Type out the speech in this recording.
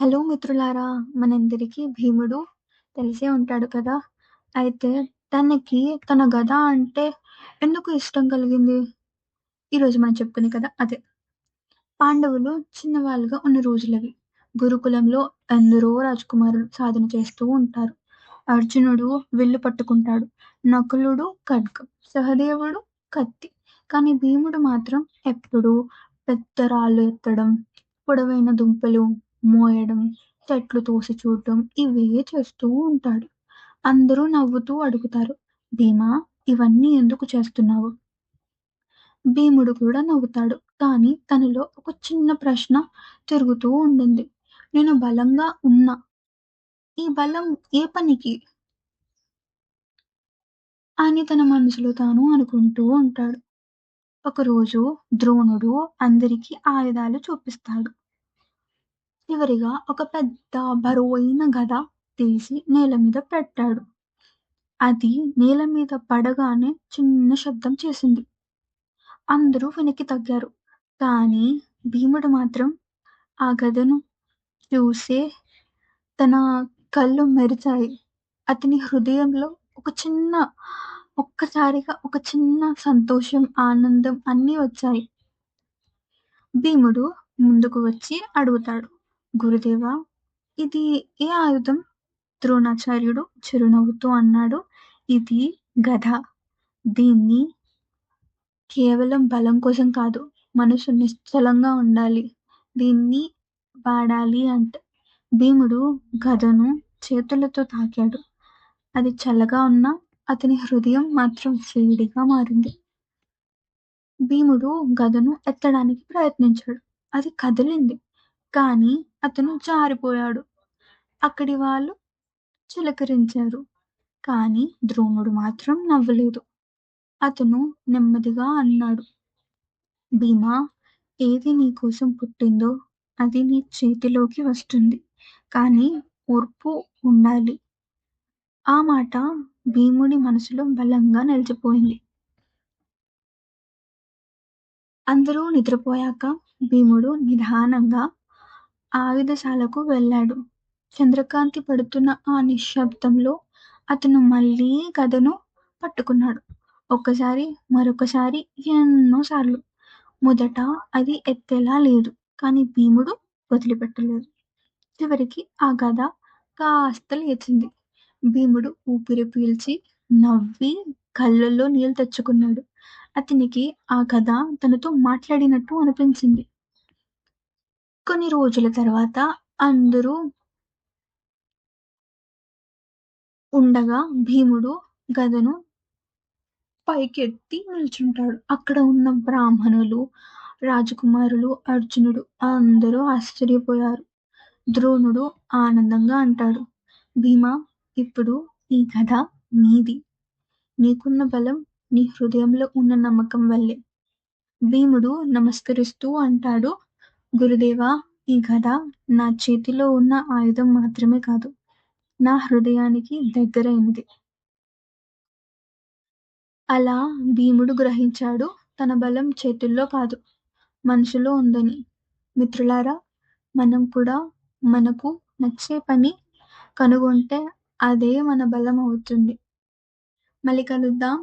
Hello మిత్రులారా! మనందరికీ భీముడు తెలిసే ఉంటాడు కదా! అయితే తనకి తన గద అంటే ఎందుకు ఇష్టం కలిగింది? ఈరోజు మనం చెప్పుకునే కదా అదే. పాండవులు చిన్నవాళ్ళుగా ఉన్న రోజులవి. గురుకులంలో ఎందరో రాజకుమారులు సాధన చేస్తూ ఉంటారు. అర్జునుడు విల్లు పట్టుకుంటాడు. నకులుడు ఖడ్గం. సహదేవుడు కత్తి. కానీ భీముడు మాత్రం ఎప్పుడూ పెద్ద రాళ్ళు ఎత్తడం, పొడవైన దుంపలు మోయడం, చెట్లు తోసి చూడడం ఇవే చేస్తూ ఉంటాడు. అందరూ నవ్వుతూ అడుగుతారు భీమా! ఇవన్నీ ఎందుకు చేస్తున్నావు? భీముడు కూడా నవ్వుతాడు. కానీ తనలో ఒక చిన్న ప్రశ్న తిరుగుతూ ఉంటుంది. నేను బలంగా ఉన్నా. ఈ బలం ఏ పనికి? అని తన మనసులో తాను అనుకుంటూ ఉంటాడు. ఒకరోజు ద్రోణుడు అందరికీ ఆయుధాలు చూపిస్తాడు. చివరిగా ఒక పెద్ద బరువైన గద తీసి నేలమీద పెట్టాడు. అది నేలమీద పడగానే చిన్న శబ్దం చేసింది. అందరూ వెనక్కి తగ్గారు. కానీ భీముడు మాత్రం ఆ గదను చూసే తన కళ్ళు మెరిచాయి. అతని హృదయంలో ఒక చిన్న ఒక్కసారిగా ఒక చిన్న సంతోషం, ఆనందం అన్నీ వచ్చాయి. భీముడు ముందుకు వచ్చి అడుగుతాడు గురుదేవా! ఇది ఏ ఆయుధం? ద్రోణాచార్యుడు చిరునవ్వుతూ అన్నాడు ఇది గధ దీన్ని కేవలం బలం కోసం కాదు, మనసు నిశ్చలంగా ఉండాలి. దీన్ని వాడాలి అంటే భీముడు గదను చేతులతో తాకాడు. అది చల్లగా ఉన్నా అతని హృదయం మాత్రం వేడిగా మారింది. భీముడు గదను ఎత్తడానికి ప్రయత్నించాడు. అది కదిలింది. కానీ అతను జారిపోయాడు. అక్కడి వాళ్ళు చిలకరించారు. కానీ ద్రోణుడు మాత్రం నవ్వలేదు. అతను నెమ్మదిగా అన్నాడు భీమా! ఏది నీకోసం పుట్టిందో అది నీ చేతిలోకి వస్తుంది. కానీ ఓర్పు ఉండాలి. ఆ మాట భీముడి మనసులో బలంగా నిలిచిపోయింది. అందరూ నిద్రపోయాక భీముడు నిదానంగా ఆయుధశాలకు వెళ్ళాడు. చంద్రకాంతి పడుతున్న ఆ నిశ్శబ్దంలో అతను మళ్ళీ గదను పట్టుకున్నాడు. ఒక్కసారి, మరొకసారి, ఎన్నోసార్లు. మొదట అది ఎత్తేలా లేదు. కానీ భీముడు వదిలిపెట్టలేదు. చివరికి ఆ గద కాస్త లేచింది. భీముడు ఊపిరి పీల్చి, నవ్వి కళ్ళల్లో నీళ్ళు తెచ్చుకున్నాడు. అతనికి ఆ గద తనతో మాట్లాడినట్టు అనిపించింది. కొన్ని రోజుల తర్వాత అందరూ ఉండగా భీముడు గదను పైకెత్తి నిల్చుంటాడు. అక్కడ ఉన్న బ్రాహ్మణులు, రాజకుమారులు, అర్జునుడు అందరూ ఆశ్చర్యపోయారు. ద్రోణుడు ఆనందంగా అంటాడు భీమా! ఇప్పుడు ఈ కథ నీది. నీకున్న బలం నీ హృదయంలో ఉన్న నమ్మకం వల్లే. భీముడు నమస్కరిస్తూ అంటాడు గురుదేవా! ఈ గద నా చేతిలో ఉన్న ఆయుధం మాత్రమే కాదు, నా హృదయానికి దగ్గరైనది. అలా భీముడు గ్రహించాడు తన బలం చేతుల్లో కాదు, మనసులో ఉందని. మిత్రులారా! మనం కూడా మనకు నచ్చే పని కనుగొంటే అదే మన బలం అవుతుంది. మళ్ళీ కలుద్దాం.